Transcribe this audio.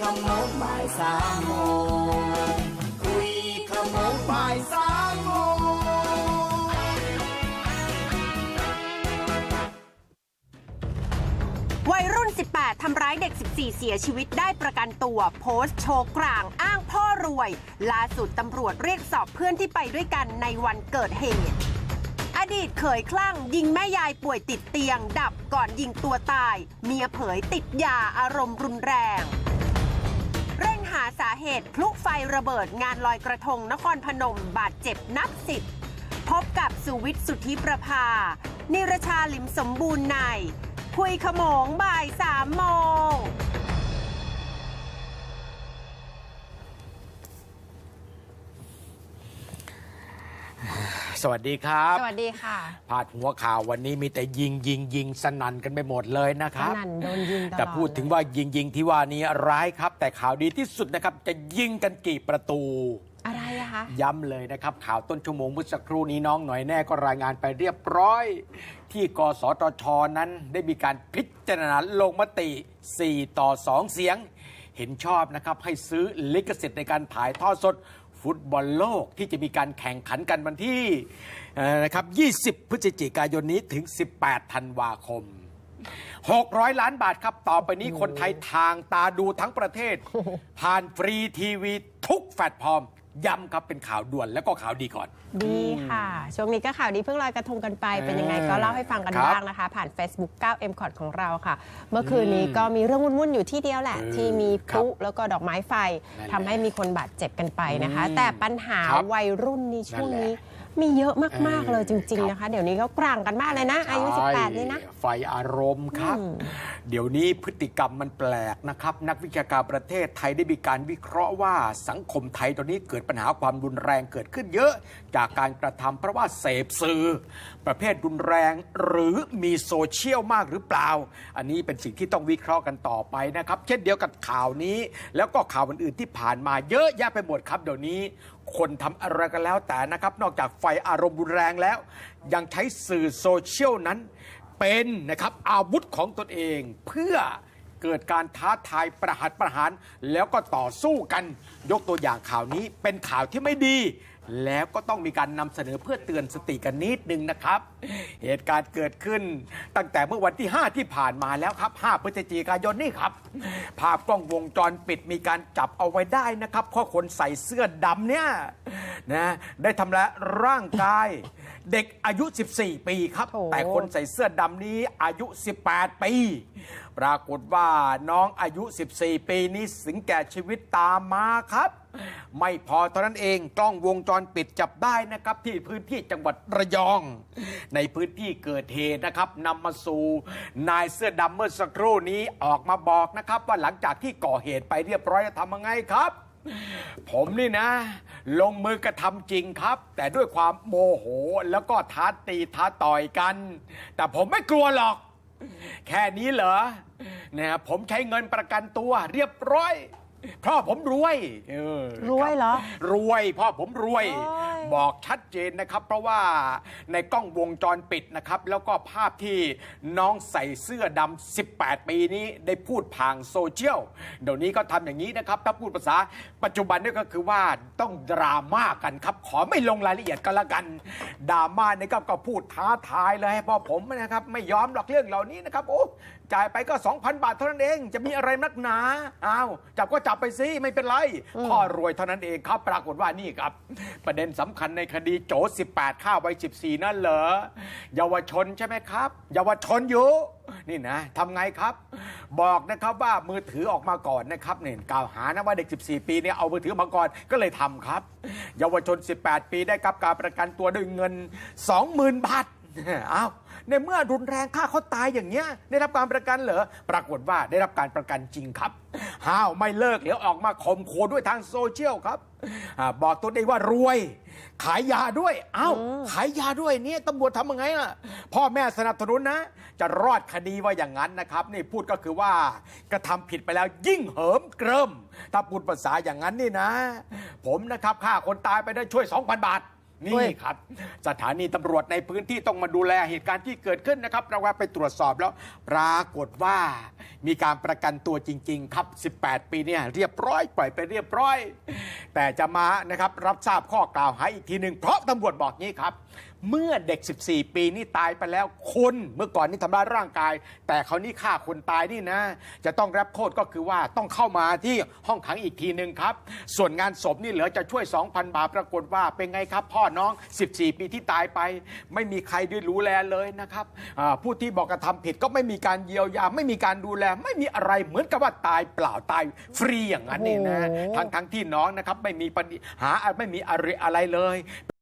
ขโมงบ่ายสามโมงคุยขโมงบ่ายสามโมงวัยรุ่น 18 ทำร้ายเด็ก 14 เสียชีวิตได้ประกันตัว โพสต์โชว์กลางอ้างพ่อรวย ล่าสุดตำรวจเรียกสอบเพื่อนที่ไปด้วยกันในวันเกิดเหตุ อดีตเขยคลั่ง ยิงแม่ยายป่วยติดเตียง ดับก่อนยิงตัวตาย เมียเผยติดยาอารมณ์รุนแรงเร่ง หาสาเหตุพลุไฟระเบิดงานลอยกระทงนครพนมบาดเจ็บนับสิบพบกับสุวิทย์สุทธิประภา นิรชาลิมสมบูรณ์ใน คุยขโมงบ่ายสามโมง สวัสดีครับ สวัสดีค่ะพาดหัวข่าววันนี้มีแต่ยิงยิงยิงสนั่นกันไปหมดเลยนะครับสนั่นโดนยิงตลอดแต่พูดถึงว่ายิงยิงที่ว่านี้ร้ายครับ แต่ข่าวดีที่สุดนะครับ จะยิงกันกี่ประตู อะไรอะคะ ย้ำเลยนะครับ ข่าวต้นชั่วโมงเมื่อสักครู่นี้น้องหน่อยแน่ก็รายงานไปเรียบร้อย ที่กสทชนั้นได้มีการพิจารณาลงมติ 4 ต่อ 2 เสียง เห็นชอบนะครับให้ซื้อลิขสิทธิ์ในการถ่ายทอดสด ฟุตบอลโลกที่จะมีการแข่งขันกันวันที่เอ่อนะครับ 20 พฤศจิกายนนี้ถึง 18 ธันวาคม 600 ล้านบาทครับ ต่อไปนี้คนไทยทางตาดูทั้งประเทศ ผ่านฟรีทีวีทุกแพลตฟอร์ม ย้ำครับเป็นข่าวด่วนแล้วก็ข่าวดีก่อน ดีค่ะ ช่วงนี้ก็ข่าวดีเพิ่งลอยกระทงกันไป เป็นยังไงก็เล่าให้ฟังกันครับบ้างนะคะ ผ่าน Facebook 9 m c o t ของเราค่ะ เมื่อคืนนี้ก็มีเรื่องวุ่นๆ อยู่ที่เดียวแหละ เออที่มีพครับลุแล้วก็ดอกไม้ไฟนั่นแหละทำให้มีคนบาดเจ็บกันไปนะคะ อืมแต่ปัญหาครับวัยรุ่นนี่ช่วงนั่นแหละนี้ มีเยอะมากเออๆเลยจริงครับๆนะคะ เดี๋ยวนี้ก็กลางกันมากเลยนะ อายุ ใช่18 นี่นะ ไฟอารมณ์ครับ อืม เดี๋ยวนี้พฤติกรรมมันแปลกนะครับ นักวิชาการประเทศไทยได้มีการวิเคราะห์ว่าสังคมไทยตอนนี้เกิดปัญหาความรุนแรงเกิดขึ้นเยอะ จากการกระทำเพราะว่าเสพสื่อ ประเภทรุนแรงหรือมีโซเชียลมากหรือเปล่า อันนี้เป็นสิ่งที่ต้องวิเคราะห์กันต่อไปนะครับ เช่นเดียวกับข่าวนี้ แล้วก็ข่าวอื่นๆที่ผ่านมาเยอะแยะไปหมดครับเดี๋ยวนี้คนทำอะไรกันแล้วแต่นะครับ นอกจากไฟอารมณ์รุนแรงแล้ว ยังใช้สื่อโซเชียลนั้น เป็นนะครับอาวุธของตนเองเพื่อเกิดการท้าทายประหัตประหาร แล้วก็ต่อสู้กันยกตัวอย่างข่าวนี้เป็นข่าวที่ไม่ดี แล้วก็ต้องมีการนำเสนอเพื่อเตือนสติกันนิดนึงนะครับ เหตุการณ์เกิดขึ้น ตั้งแต่เมื่อวันที่ 5 ที่ผ่านมาแล้วครับ 5 พฤศจิกายนนี่ครับ ภาพกล้องวงจรปิดมีการจับเอาไว้ได้นะครับข้อคนใส่เสื้อดำเนี่ยนะได้ทำร้ายร่างกาย เด็กอายุ 14 ปีครับโถแต่คนใส่เสื้อดำนี้อายุ 18 ปี ปรากฏว่าน้องอายุ 14 ปีนี้สิงแก่ชีวิตตามมาครับ ไม่พอเท่านั้นเองกล้องวงจรปิดจับได้นะครับ ที่พื้นที่จังหวัดระยอง ในพื้นที่เกิดเหตุนะครับนำมาสู่นายเสื้อดำเมื่อสักครู่นี้ออกมาบอกนะครับ ว่าหลังจากที่ก่อเหตุไปเรียบร้อยจะทำยังไงครับ ผมนี่นะ ลงมือกระทำจริงครับ แต่ด้วยความโมโหแล้วก็ท้าตีท้าต่อยกัน แต่ผมไม่กลัวหรอก แค่นี้เหรอเนี่ยผมใช้เงินประกันตัวเรียบร้อยเพ่อผมรวยเออรวยเหรอ รวยพ่อผมรวยโอ้ย บอกชัดเจนนะครับ เพราะว่าในกล้องวงจรปิดนะครับ แล้วก็ภาพที่น้องใส่เสื้อดำ 18 ปีนี้ได้พูดผ่านโซเชียล เดี๋ยวนี้ก็ทำอย่างนี้นะครับ ถ้าพูดภาษาปัจจุบันนี่ก็คือว่าต้องดราม่ากันครับ ขอไม่ลงรายละเอียดกันละกันดราม่านี่ก็ก็พูดท้าทายเลยให้พ่อผมนะครับไม่ยอมหรอกเรื่องเหล่านี้นะครับโอ้จ่ายไปก็ 2,000 บาทเท่านั้นเอง จะมีอะไรนักหนาอ้าวจับก็จับไปสิไม่เป็นไรพ่อรวยเท่านั้นเองครับ ปรากฏว่านี่ครับ ประเด็นสำคัญในคดีโจ 18 ข้าวัย 14 นั่นเหรอ เยาวชนใช่ไหมครับ เยาวชนอยู่ นี่นะทำไงครับ บอกนะครับว่ามือถือออกมาก่อนนะครับเนี่ยกล่าวหานะว่าเด็ก 14 ปีเนี่ยเอามือถือมาก่อนก็เลยทำครับ เยาวชน 18 ปีได้กับการประกันตัวด้วยเงิน 20,000 บาท อ้าวในเมื่อรุนแรงฆ่าเขาตายอย่างเงี้ย ได้รับการประกันเหรอ ปรากฏว่าได้รับการประกันจริงครับห้าวไม่เลิกเดี๋ยวออกมาข่มขู่ด้วยทางโซเชียลครับอาบอกตัวเองว่ารวย ขายยาด้วยอ้าวขายยาด้วยเนี่ยตำรวจทำยังไงล่ะ พ่อแม่สนับสนุนนะ จะรอดคดีว่าอย่างนั้นนะครับ นี่พูดก็คือว่ากระทำผิดไปแล้วยิ่งเหิมเกริมถ้าพูดภาษาอย่างนั้นนี่นะ ผมนะครับฆ่าคนตายไปได้ช่วย 2,000 บาท นี่ครับ สถานีตำรวจในพื้นที่ต้องมาดูแลเหตุการณ์ที่เกิดขึ้นนะครับเราว่าไปตรวจสอบแล้ว ปรากฏว่า มีการประกันตัวจริง ๆ ครับ 18 ปีเนี่ยเรียบร้อยปล่อยไปเรียบร้อย แต่จะมานะครับรับทราบข้อกล่าวหาอีกทีหนึ่งเพราะตำรวจบอกงี้ครับ เมื่อเด็ก 14 ปีนี่ตายไปแล้วคนเมื่อก่อนนี่ทำร้ายร่างกาย แต่เขานี่ฆ่าคนตายนี่นะ จะต้องรับโทษก็คือว่าต้องเข้ามาที่ห้องขังอีกทีหนึ่งครับ ส่วนงานศพนี่เหลือจะช่วย 2,000 บาทปรากฏว่าเป็นไงครับพ่อน้อง 14 ปีที่ตายไป ไม่มีใครได้รู้แลเลยนะครับอ่าผู้ที่บอกกระทำผิดก็ไม่มีการเยียวยา ไม่มีการดูแล ไม่มีอะไรเหมือนกับว่าตายเปล่าตายฟรีอย่างนั้นนี่นะโอ้โหทั้งทั้งที่น้องนะครับไม่มีปัญหาไม่มีอะไรอะไรเลย